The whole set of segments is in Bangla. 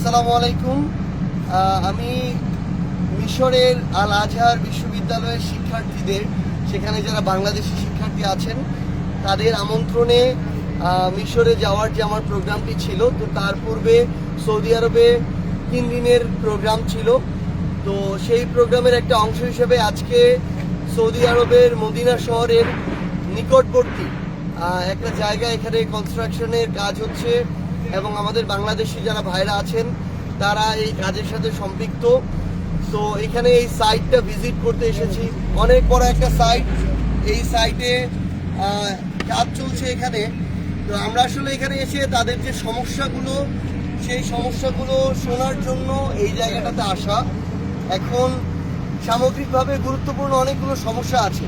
আসসালামু আলাইকুম। আমি মিশরের আল আজহার বিশ্ববিদ্যালয়ের শিক্ষার্থীদের, সেখানে যারা বাংলাদেশি শিক্ষার্থী আছেন, তাদের আমন্ত্রণে মিশরে যাওয়ার যে আমার প্রোগ্রামটি ছিল, তো তার পূর্বে সৌদি আরবে তিন দিনের প্রোগ্রাম ছিল। তো সেই প্রোগ্রামের একটা অংশ হিসেবে আজকে সৌদি আরবের মদিনা শহরের নিকটবর্তী একটা জায়গা এখানে কনস্ট্রাকশনের কাজ হচ্ছে। এবং আমাদের বাংলাদেশি যারা ভাইরা আছেন, তারা এই কাজের সাথে সম্পৃক্ত। তো এখানে এই সাইটটা ভিজিট করতে এসেছি। অনেক বড় একটা সাইট এই সাইটে কাজ চলছে এখানে। তো আমরা আসলে এখানে এসে তাদের যে সমস্যাগুলো, সেই সমস্যাগুলো শোনার জন্য এই জায়গাটাতে আসা। এখন সামগ্রিকভাবে গুরুত্বপূর্ণ অনেকগুলো সমস্যা আছে।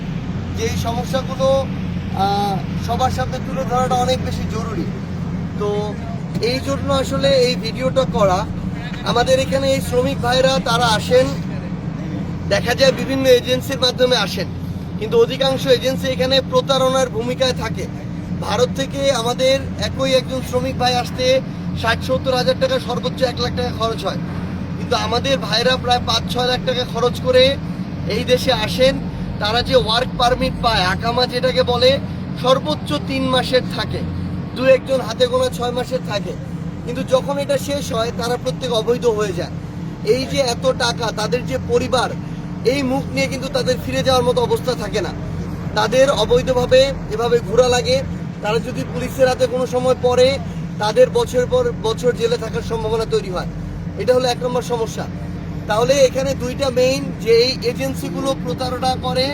যে এই সমস্যাগুলো সবার সামনে তুলে ধরাটা অনেক বেশি জরুরি। তো এই জন্য আসলে এই ভিডিওটা করা। আমাদের এখানে এই শ্রমিক ভাইরা তারা আসেন। দেখা যায় বিভিন্ন এজেন্সির মাধ্যমে আসেন। কিন্তু অধিকাংশ এজেন্সি এখানে প্রতারণার ভূমিকায় থাকে। ভারত থেকে আমাদের একই একজন শ্রমিক ভাই আসতে ষাট, সত্তর হাজার টাকা সর্বোচ্চ এক লাখ টাকা খরচ হয়। কিন্তু আমাদের ভাইরা প্রায় পাঁচ, ছয় লাখ টাকা খরচ করে এই দেশে আসেন। তারা যে ওয়ার্ক পারমিট পায়, আকামা যেটাকে বলে, সর্বোচ্চ তিন মাসের থাকে। দু একজন হাতে গোনা ছয় মাসের থাকে। কিন্তু যখন এটা শেষ হয়, তারা প্রত্যেক অবৈধ হয়ে যায়। এই যে এত টাকা, তাদের যে পরিবার, এই মুখ নিয়ে কিন্তু তাদের ফিরে যাওয়ার মতো অবস্থা থাকে না। তাদের অবৈধভাবে এভাবে ঘোরা লাগে। তারা যদি পুলিশের হাতে কোনো সময় পড়ে, তাদের বছর পর বছর জেলে থাকার সম্ভাবনা তৈরি হয়। এটা হলো এক নম্বর সমস্যা। তাহলে এখানে দুইটা মেইন যে এই এজেন্সিগুলো প্রতারণা করে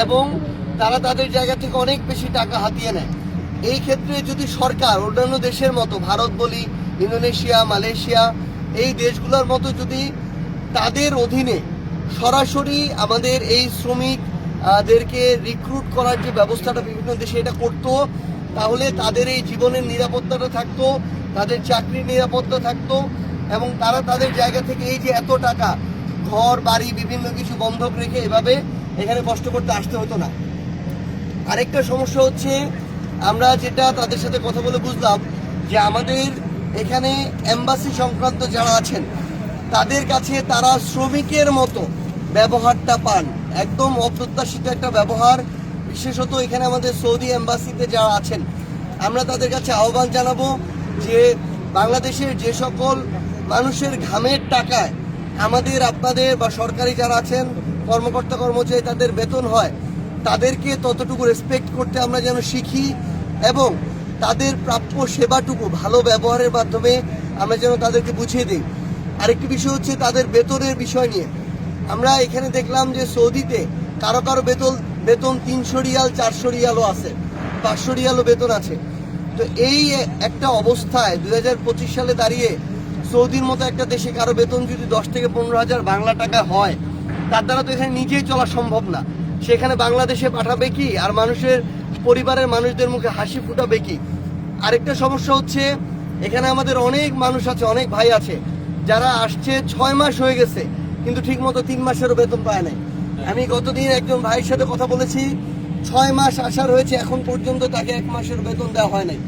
এবং তারা তাদের জায়গা থেকে অনেক বেশি টাকা হাতিয়ে নেয়। এই ক্ষেত্রে যদি সরকার অন্যান্য দেশের মতো ভারত বলি ইন্দোনেশিয়া মালয়েশিয়া এই দেশগুলোর মতো যদি তাদের অধীনে সরাসরি আমাদের এই শ্রমিক আহ, দেরকে রিক্রুট করার যে ব্যবস্থাটা বিভিন্ন দেশে এটা করতো তাহলে তাদের এই জীবনের নিরাপত্তাটা থাকতো তাদের চাকরির নিরাপত্তা থাকতো এবং তারা তাদের জায়গা থেকে এই যে এত টাকা ঘর বাড়ি বিভিন্ন কিছু বন্ধক রেখে এভাবে এখানে কষ্ট করতে আসতে হতো না। আরেকটা সমস্যা হচ্ছে আমরা যেটা তাদের সাথে কথা বলে বুঝলাম যে আমাদের এখানে এম্বাসি সংক্রান্ত যারা আছেন, তাদের কাছে তারা শ্রমিকের মতো ব্যবহারটা পান। একদম অপ্রত্যাশিত একটা ব্যবহার। বিশেষত এখানে আমাদের সৌদি এম্বাসিতে যারা আছেন, আমরা তাদের কাছে আহ্বান জানাব যে বাংলাদেশের যে সকল মানুষের ঘামের টাকায় আমাদের, আপনাদের বা সরকারি যারা আছেন কর্মকর্তা কর্মচারী তাদের বেতন হয়, তাদেরকে ততটুকু রেসপেক্ট করতে আমরা যেন শিখি। এবং তাদের প্রাপ্য সেবাটুকু ভালো ব্যবহারের মাধ্যমে আমরা যেন তাদেরকে বুঝিয়ে দিই। আরেকটি বিষয় হচ্ছে তাদের বেতনের বিষয় নিয়ে। আমরা এখানে দেখলাম যে সৌদিতে কারও কারও বেতন বেতন তিনশো রিয়াল, চারশো রিয়ালও আছে, পাঁচশো রিয়ালও বেতন আছে। তো এই একটা অবস্থায় দুই হাজার পঁচিশ সালে দাঁড়িয়ে সৌদির মতো একটা দেশে কারও বেতন যদি দশ থেকে পনেরো হাজার বাংলা টাকা হয়, তার দ্বারা তো এখানে নিজেই চলা সম্ভব না। সেখানে বাংলাদেশে পাঠাবে কি? আর মানুষের পরিবারের মানুষদের মুখে হাসি ফুটাবে কি? আরেকটা সমস্যা হচ্ছে, এখানে আমাদের অনেক মানুষ আছে, অনেক ভাই আছে, যারা আসছে ছয় মাস হয়ে গেছে, কিন্তু ঠিকমতো তিন মাসেরও বেতন পায় নাই। আমি গতদিন একজন ভাইয়ের সাথে কথা বলেছি, ছয় মাস আসার হয়েছে, এখন পর্যন্ত তাকে এক মাসের বেতন দেওয়া হয় নাই।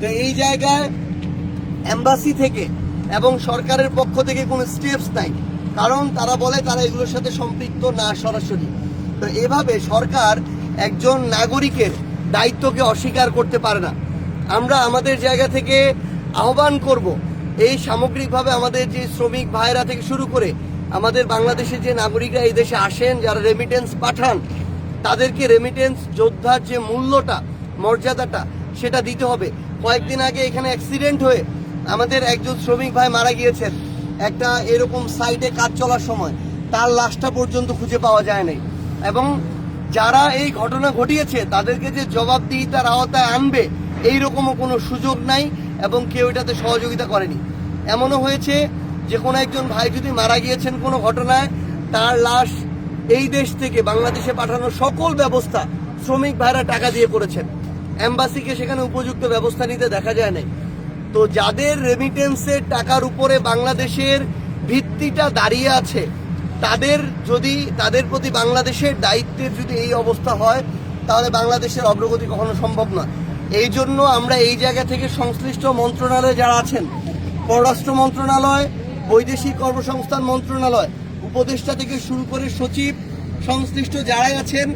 তো এই জায়গায় এম্বাসি থেকে এবং সরকারের পক্ষ থেকে কোনো স্টেপস নাই, কারণ তারা বলে তারা এগুলোর সাথে সম্পৃক্ত না সরাসরি। তো এভাবে সরকার একজন নাগরিকের দায়িত্বকে অস্বীকার করতে পারে না। আমরা আমাদের জায়গা থেকে আহ্বান করব, এই সামগ্রিকভাবে আমাদের যে শ্রমিক ভাইরা থেকে শুরু করে আমাদের বাংলাদেশের যে নাগরিকরা এই দেশে আসেন, যারা রেমিটেন্স পাঠান, তাদেরকে রেমিটেন্স যোদ্ধার যে মূল্যটা, মর্যাদাটা, সেটা দিতে হবে। কয়েকদিন আগে এখানে অ্যাক্সিডেন্ট হয়ে আমাদের একজন শ্রমিক ভাই মারা গিয়েছেন। একটা এরকম সাইটে কাজ চলার সময়, তার লাশটা পর্যন্ত খুঁজে পাওয়া যায় নাই। এবং যারা এই ঘটনা ঘটিয়েছে, তাদেরকে যে জবাবদিহিতার আওতায় আনবে, এইরকমও কোনো সুযোগ নাই এবং কেউ এটাতে সহযোগিতা করেনি। এমনও হয়েছে, যে কোনো একজন ভাই যদি মারা গিয়েছেন কোনো ঘটনায়, তার লাশ এই দেশ থেকে বাংলাদেশে পাঠানোর সকল ব্যবস্থা শ্রমিক ভাইরা টাকা দিয়ে করেছেন। অ্যাম্বাসিকে সেখানে উপযুক্ত ব্যবস্থা নিতে দেখা যায় নাই। তো যাদের রেমিটেন্সের টাকার উপরে বাংলাদেশের ভিত্তিটা দাঁড়িয়ে আছে তাদের যদি, তাদের প্রতি বাংলাদেশের দায়িত্বের যদি এই অবস্থা হয়, তাহলে বাংলাদেশের অগ্রগতি কখনো সম্ভব নয়। এই জন্য আমরা এই জায়গা থেকে সংশ্লিষ্ট মন্ত্রণালয়ে যারা আছেন, পররাষ্ট্র মন্ত্রণালয়, বৈদেশিক কর্মসংস্থান মন্ত্রণালয়, উপদেষ্টা থেকে শুরু করে সচিব, সংশ্লিষ্ট যারাই আছেন,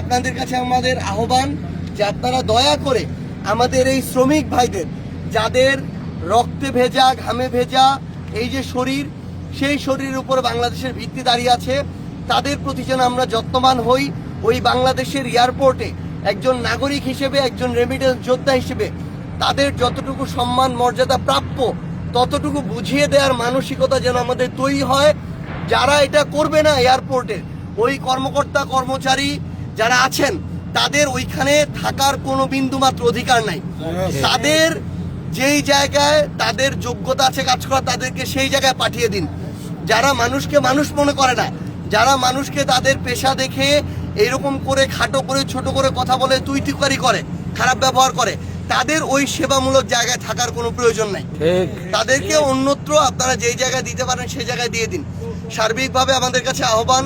আপনাদের কাছে আমাদের আহ্বান যে আপনারা দয়া করে আমাদের এই শ্রমিক ভাইদের, যাদের রক্তে ভেজা, ঘামে ভেজা, এই যে শরীর সেই শরীরের উপর বাংলাদেশের ভিত্তি দাঁড়িয়ে আছে। তাদের প্রতি যেন আমরা যত্নবান হই ওই বাংলাদেশের এয়ারপোর্টে একজন নাগরিক হিসেবে একজন রেমিটেন্স যোদ্ধা হিসেবে তাদের যতটুকু সম্মান মর্যাদা প্রাপ্য ততটুকু বুঝিয়ে দেওয়ার মানসিকতা যেন আমাদের তৈরি হয়। যারা এটা করবে না এয়ারপোর্টে ওই কর্মকর্তা কর্মচারী যারা আছেন তাদের ওইখানে থাকার কোনো বিন্দুমাত্র অধিকার নাই। তাদের যেই জায়গায় তাদের যোগ্যতা আছে কাজ করা তাদেরকে সেই জায়গায় পাঠিয়ে দিন। যারা মানুষকে মানুষ মনে করে না যারা মানুষকে তাদের পেশা দেখে এরকম করে খাটো করে ছোট করে কথা বলে তুই তুকারি করে খারাপ ব্যবহার করে তাদের ওই সেবামূলক জায়গায় থাকার কোনো প্রয়োজন নাই। তাদেরকে অন্যত্র আপনারা যেই জায়গায় দিতে পারেন সেই জায়গায় দিয়ে দিন। সার্বিকভাবে আমাদের কাছে আহ্বান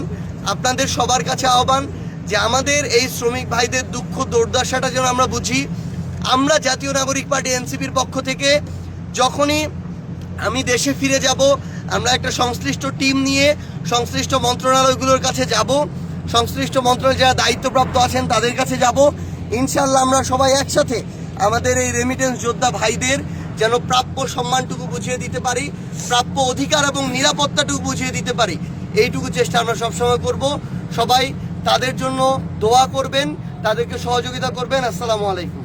আপনাদের সবার কাছে আহ্বান যে আমাদের এই শ্রমিক ভাইদের দুঃখ দুর্দশাটা যেন আমরা বুঝি। আমরা জাতীয় নাগরিক পার্টি এনসিপির পক্ষ থেকে যখনই আমি দেশে ফিরে যাব আমরা একটা সংশ্লিষ্ট টিম নিয়ে সংশ্লিষ্ট মন্ত্রণালয়গুলোর কাছে যাব। সংশ্লিষ্ট মন্ত্রণালয় যারা দায়িত্বপ্রাপ্ত আছেন তাদের কাছে যাব। ইনশাল্লাহ আমরা সবাই একসাথে আমাদের এই রেমিটেন্স যোদ্ধা ভাইদের যেন প্রাপ্য সম্মানটুকু বুঝিয়ে দিতে পারি, প্রাপ্য অধিকার এবং নিরাপত্তাটুকু বুঝিয়ে দিতে পারি, এইটুকু চেষ্টা আমরা সবসময় করব। সবাই তাদের জন্য দোয়া করবেন, তাদেরকে সহযোগিতা করবেন। আসসালামু আলাইকুম।